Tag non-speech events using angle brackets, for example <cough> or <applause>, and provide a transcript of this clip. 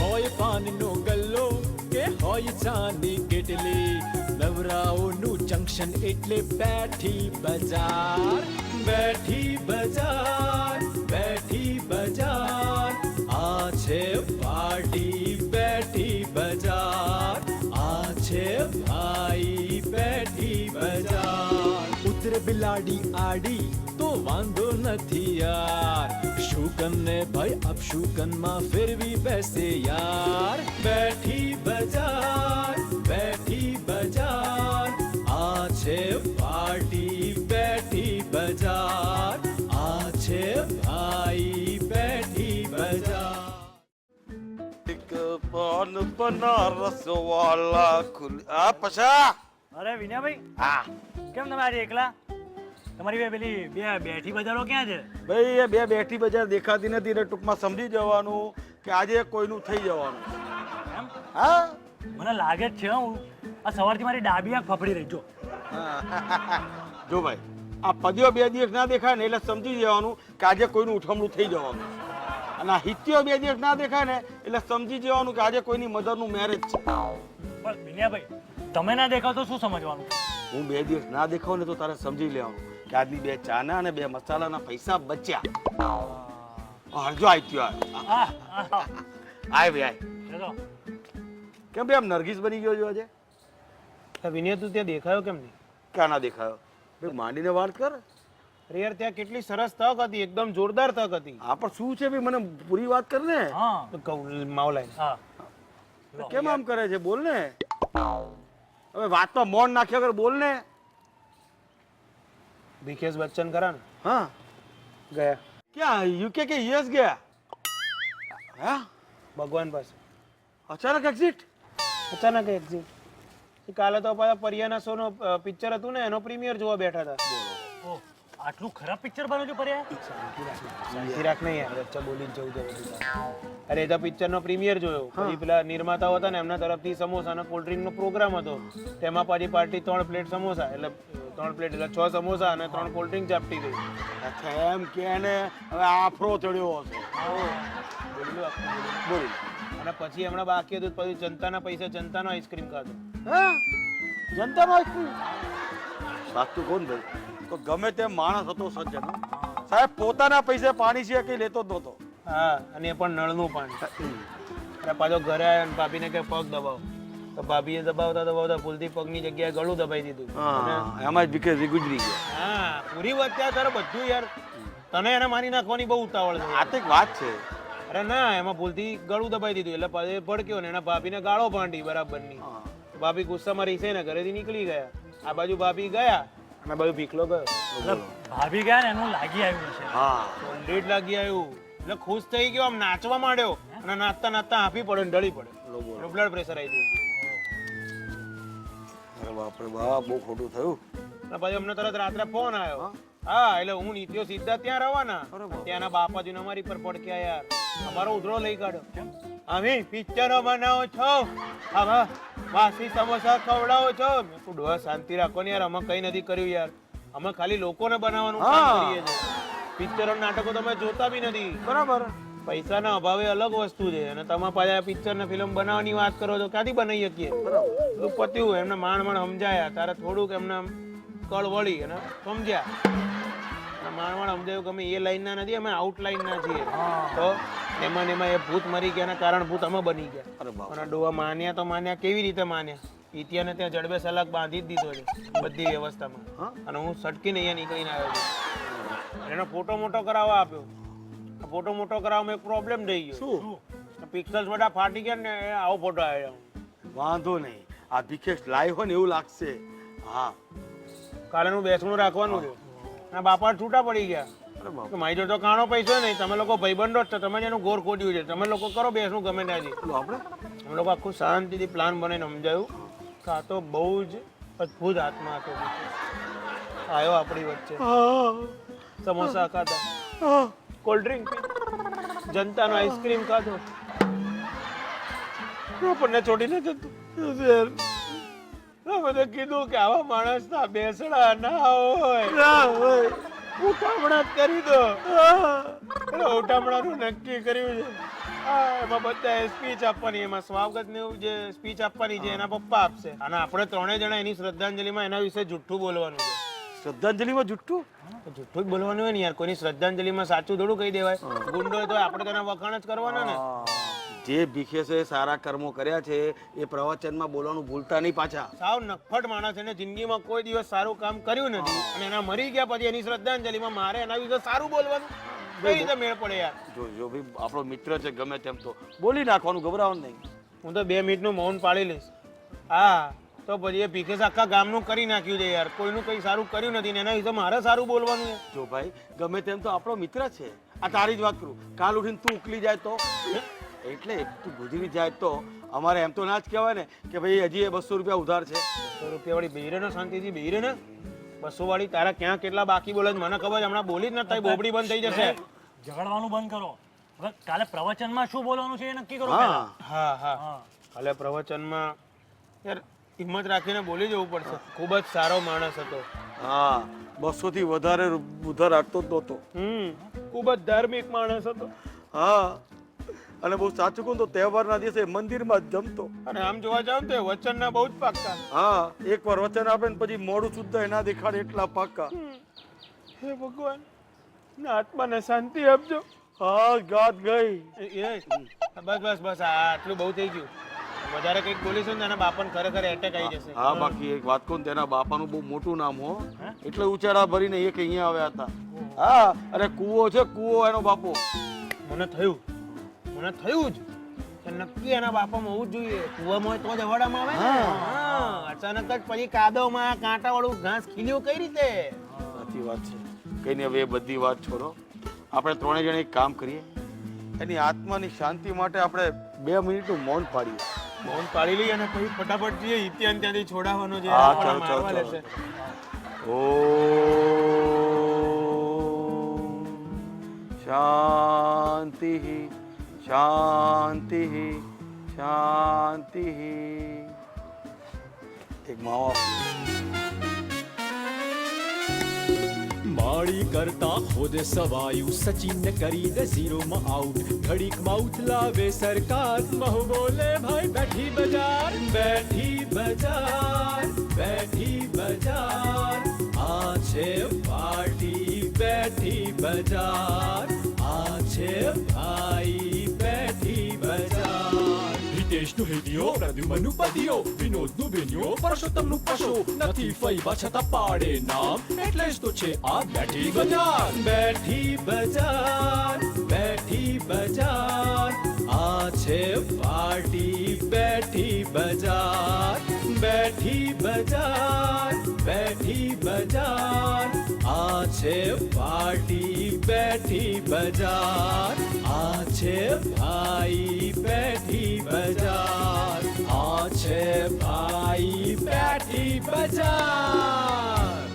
હોય પાનનો ગલ્લો કે હોય ચાની કેટલી? નવરાઓનું જંક્શન એટલે બેઠી બજાર બેઠી બજાર બેઠી બજાર. આ છે પાર્ટી, બેઠી બજાર. આ છે ભાઈ, બેઠી બજાર. ઉતરે બિલાડી આડી તો વાંધો નથી યાર. શુકન ને ભાઈ અપશુકનમાં ફેરવી બેસે યાર બેઠી બજાર બેઠી બજાર આ છે પાર્ટી બેઠી બજાર આ છે ભાઈ બેઠી બજાર એક પાન બનારસ વાલા ખુલ આ પછા અરે વિનયભાઈ હા કેમ તમે આજે એકલા તમારી બે પેલી બે બેઠી બજારો ક્યાં છે? ભાઈ એ બે બેઠી બજાર દેખાતી નથી એટલે ટૂંકમાં સમજી જવાનું કે આજે કોઈનું થઈ જવાનું. એમ? હા? મને લાગે જ છે હું. આ સવારથી મારી ડાબી આંખ ફફડી રહી જો. <laughs> જો ભાઈ આ પદ્યો બે દિવસ ના દેખાય ને એટલે સમજી જવાનું કે આજે કોઈનું ઉઠમણું થઈ જવાનું. અને આ હિત્યો બે દિવસ ના દેખાય ને એટલે સમજી જવાનું કે આજે કોઈની મધરનું મેરેજ છે. પણ વિનયભાઈ તમે ના દેખાવ તો શું સમજવાનું? હું બે દિવસ ના દેખાવ ને તો તારે સમજી લેવાનું. કે આજની બે ચાના અને બે મસાલાના પૈસા બચ્યા. હરજો આઈ આ આ, આ, આય ભાઈ આય ચલો. કેમ ભાઈ આમ નરગીસ બની ગયો છો આજે? વિનય તું ત્યાં દેખાયો કેમ નહીં? ક્યાં ના દેખાયો? ભાઈ માંડીને વાત કર. અરે યાર ત્યાં કેટલી સરસ તક હતી એકદમ જોરદાર તક હતી. હા પણ શું છે ભાઈ? મને પૂરી વાત કર ને. હા. તો કહું માવલાઈ હા. કેમ આમ કરે છે? બોલ ને. હવે વાત તો મોન નાખ્યા કર બોલ ને. ભીખેશ બચ્ચન ખરા ને? હા. ગયા. ક્યાં? યુકે કે યુએસ ગયા? હા? ભગવાન પાસે. અચાનક એક્ઝિટ અચાનક એક્ઝિટ કાલે તો પાછા પરિયાના શો નો પિક્ચર હતું ને એનો પ્રીમિયર જોવા બેઠા હતા. ઓહ, આટલું ખરાબ પિક્ચર બન્યું છે પર્યા. શાંતિ રાખ નહીં યાર વચ્ચે બોલી જવું જવું અરે એ તો પિક્ચર નો પ્રીમિયર જોયો. પછી પેલા નિર્માતાઓ હતા ને એમના તરફથી સમોસા અને કોલ્ડ ડ્રિંક નો પ્રોગ્રામ હતો. તેમાં પાછી પાર્ટી ત્રણ પ્લેટ સમોસા એટલે ત્રણ પ્લેટ એટલે છ સમોસા અને ત્રણ કોલ્ડ ડ્રિંક ચાપટી ગઈ. અચ્છા એમ કે ને હવે આફરો ચડ્યો હશે. બોલ. અને પછી હમણાં બાકી હતું પછી જનતાના પૈસા જનતાનો આઈસ્ક્રીમ ખાધો. હા? જનતાનો આઈસ્ક્રીમ સાચું કોણ ભાઈ? તો ગમે તેમ માણસ હતો સજ્જન. સાહેબ પોતાના પૈસે પાણી છે કઈ લેતો જ નહોતો? હા અને એ પણ નળનું પાણી. અને પાછો ઘરે આવ્યો અને ભાભીને કે પગ દબાવો. તો ભાભીએ દબાવતા દબાવતા ભૂલથી પગની જગ્યાએ ગળું દબાઈ દીધું. એમાં જ વિકેટ ગુજરી ગયા હા પૂરી વાત ત્યાં તારે બધું યાર. તને એને મારી નાખવાની બહુ ઉતાવળ છે. આ તો એક વાત છે. અરે ના એમાં ભૂલથી ગળું દબાઈ દીધું. એટલે પાછો ભડક્યો ને એના ભાભીને ગાળો ભાંડી બરાબરની. ભાભી ગુસ્સામાં રીસે ને ઘરેથી નીકળી ગયા. આ બાજુ ભાભી ગયા. અને બધું ભીખલો ગયો. મતલબ ભાભી ગયા ને એનું લાગી આવ્યું છે હા. સોલિડ લાગી આવ્યું. એટલે ખુશ થઈ ગયો આમ નાચવા માંડ્યો અને નાચતા નાચતા હાંફી પડે ને ઢળી પડે બ્લડ પ્રેશર આવી ગયું. અરે બાપરે બાપ બહુ ખોટું થયું. અને પછી અમને તરત રાત્રે ફોન આવ્યો. હા? એટલે હું નીત્યો સીધા ત્યાં રવાના. ત્યાંના બાપાજીને અમારી પર પડક્યા યાર. અમારો ઉધડો લઈ કાઢ્યો. અમે પિક્ચરો બનાવો છો. હવે વાસી સમોસા ખવડાવો છો? મેં કીધું, ડોહા શાંતિ રાખો ને યાર અમે કઈ નથી કર્યું યાર. અમે ખાલી લોકોને બનાવવાનું કામ કરીએ છીએ. પિક્ચરો નાટકો તમે જોતા બી નથી. બરાબર. પૈસાના અભાવે અલગ વસ્તુ છે. અને તમે પાછા પિક્ચર ને ફિલ્મ બનાવવાની વાત કરો તો ક્યાંથી બનાવી શકીએ? બધું પત્યું એમને માણ માણ સમજાયા. તારે થોડુંક એમને કળ વળી અને સમજ્યા. માણ માણ સમજાયું કે અમે એ લાઈનના નથી અમે આઉટ લાઈનના છીએ. તો એમાં ને એમાં એ ભૂત મરી ગયા અને કારણ ભૂત અમે બની ગયા. અને ડોવા માન્યા તો માન્યા કેવી રીતે માન્યા? ઇતિયાને ત્યાં જડબે સલાક બાંધી જ દીધો છે બધી વ્યવસ્થામાં. અને હું સટકીને અહીંયા નીકળીને આવ્યો છું. એનો ફોટો મોટો કરાવવા આપ્યો. ફોટો મોટો કરાવવામાં એક પ્રોબ્લેમ થઈ ગયો. શું? પિક્સલ્સ બધા ફાટી ગયા ને આવો ફોટો આવ્યો. વાંધો નહીં. આ ભીખેશ લાઈવ હોય ને એવું લાગશે. હા. કાલે હું બેસણું રાખવાનું છે. અને બાપા છૂટા પડી ગયા. મારી તો કાણો પૈસો નહીં. તમે લોકો ભાઈબંધો જ છો. તમે જેનું ગોર ખોટ્યું છે. તમે લોકો કરો બેસનું ગમે ત્યાંથી આપણે? અમે લોકો આખું શાંતિથી પ્લાન બનાવીને સમજાયું કે આ તો બહુ જ અદ્ભુત આત્મા હતો. આવ્યો આપણી વચ્ચે. સમોસા ખાધા. કોલ્ડ ડ્રિંક જનતાનો આઈસ્ક્રીમ ખાધો. આપણને છોડીને જતું તો કીધું કે આવા માણસ ના બેસણા ના હોય. ઉઠામણા કરી દો. ઉઠામણાનું નક્કી કર્યું છે. એમાં બધા સ્પીચ આપવાની એમાં સ્વાગત ને એવું જે સ્પીચ આપવાની છે એના પપ્પા આપશે. અને આપણે ત્રણેય જણા એની શ્રદ્ધાંજલિમાં એના વિશે જુઠ્ઠું બોલવાનું છે. શ્રદ્ધાંજલિમાં જુઠ્ઠું? જુઠ્ઠું જ બોલવાનું હોય ને યાર. કોઈની શ્રદ્ધાંજલિમાં સાચું થોડું કહી દેવાય. ગુંડો હોય તો આપણે તેના વખાણ જ કરવાના ને. જે ભીખેશે સારા કર્મો કર્યા છે એ પ્રવચનમાં બોલવાનું ભૂલતા નહીં પાછા. સાવ નફટ માણસ એને જિંદગીમાં કોઈ દિવસ સારું કામ કર્યું નથી. અને એના મરી ગયા પછી એની શ્રદ્ધાંજલિમાં મારે એના વિશે સારું બોલવાનું? કઈ રીતે મેળ પડે યાર? જો જો ભાઈ આપણો મિત્ર છે ગમે તેમ તો. બોલી નાખવાનું ગભરાવાનું નહીં. હું તો બે મિનિટનું મૌન પાડી લઈશ. હા તો પછી એ ભીખેશ આખા ગામનું કરી નાખ્યું છે યાર. કોઈનું કંઈ સારું કર્યું નથી ને એના વિશે મારે સારું બોલવાનું છે. જો ભાઈ ગમે તેમ તો આપણો મિત્ર છે. આ તારી જ વાત કરું. કાલ ઉઠીને તું ઉકલી જાય તો? એટલે તું ગુજરી જાય તો અમારે એમ તો ના જ કહેવાય ને કે ભાઈ હજી એ બસો રૂપિયા ઉધાર છે. બસો રૂપિયા વાળી બેહીરે ને શાંતિથી બેહીરે ને? બસો વાળી તારા ક્યાં કેટલા બાકી બોલે મને ખબર છે હમણાં બોલી જ ન થાય બોબડી બંધ થઈ જશે. ઝઘડવાનું બંધ કરો. હવે કાલે પ્રવચનમાં શું બોલવાનું છે એ નક્કી કરો હા. હા હા. હા. કાલે પ્રવચનમાં યાર હિંમત રાખીને બોલી જવું પડશે. ખૂબ જ સારો માણસ હતો. હા બસો થી વધારે ઉધાર રાખતો જ નહોતો. હમ ખૂબ જ ધાર્મિક માણસ હતો. હા. અને બહુ સાચું કહું તો તહેવારના દિવસે મંદિરમાં જ જમતો. અને આમ જોવા જાવ ને તો વચનના બહુ જ પાક્કા હા એકવાર વચન આપે ને પછી મોડું શુદ્ધ એના દેખાડે એટલા પાક્કા હે ભગવાન ના આત્માને શાંતિ આપજો. હા ગાત ગઈ. બસ બસ બસ આ આટલું બહુ થઈ ગયું. વધારે કંઈક બોલીશું ને એના બાપાને ખરેખર એટેક આવી જશે. હા બાકી એક વાત કહું તેના બાપાનું બહુ મોટું નામ હો. એટલે ઉચાડા ભરીને એક અહીંયા આવ્યા હતા. હા અરે કૂવો છે કૂવો એનો બાપો. મને થયું. મને થયું જ. કે નક્કી એના બાપામાં હોવું જ જોઈએ. કૂવામાં હોય તો જ અવાડામાં આવે ને. હા. અચાનક જ પછી કાદવમાં કાંટા વાળું ઘાસ ખીલ્યું કઈ રીતે? સાચી વાત છે. કઈ નહીં હવે એ બધી વાત છોડો. આપણે ત્રણેય જણ એક કામ કરીએ. એની આત્માની શાંતિ માટે આપણે બે મિનિટનું મૌન પાડીએ. મૌન પાડી લઈએ અને પછી ફટાફટ જઈએ. ઇત્યાન ત્યાંથી છોડાવવાનો છે હા, ચાલો, ચાલો, મારવા ચાલો. લેશે. ઓમ શાંતિ શાંતિ શાંતિ એક માવા માળી કરતા ખુદ સવાયું સચિન કરી દે ઝીરોમાં આઉટ ઘડીકમાં ઉથલાવે સરકાર મહુ બોલે ભાઈ બેઠી બજાર બેઠી બજાર બેઠી બજાર આ છે પાર્ટી બેઠી બજાર આ હેદિયો પ્રદ્યુમનનું પતિયો વિનોદનું બેનિયો પરસોત્તમનું કશું નથી ફૈવા છતાં પાડે નામ એટલે જ તો છે આ બેઠી બજાર બેઠી બજાર બેઠી બજાર આ છે પાર્ટી બેઠી બજાર બેઠી બજાર બેઠી બજાર છે પાર્ટી બેઠી બજાર. આ છે ભાઈ બેઠી બજાર. આ છે ભાઈ બેઠી બજાર.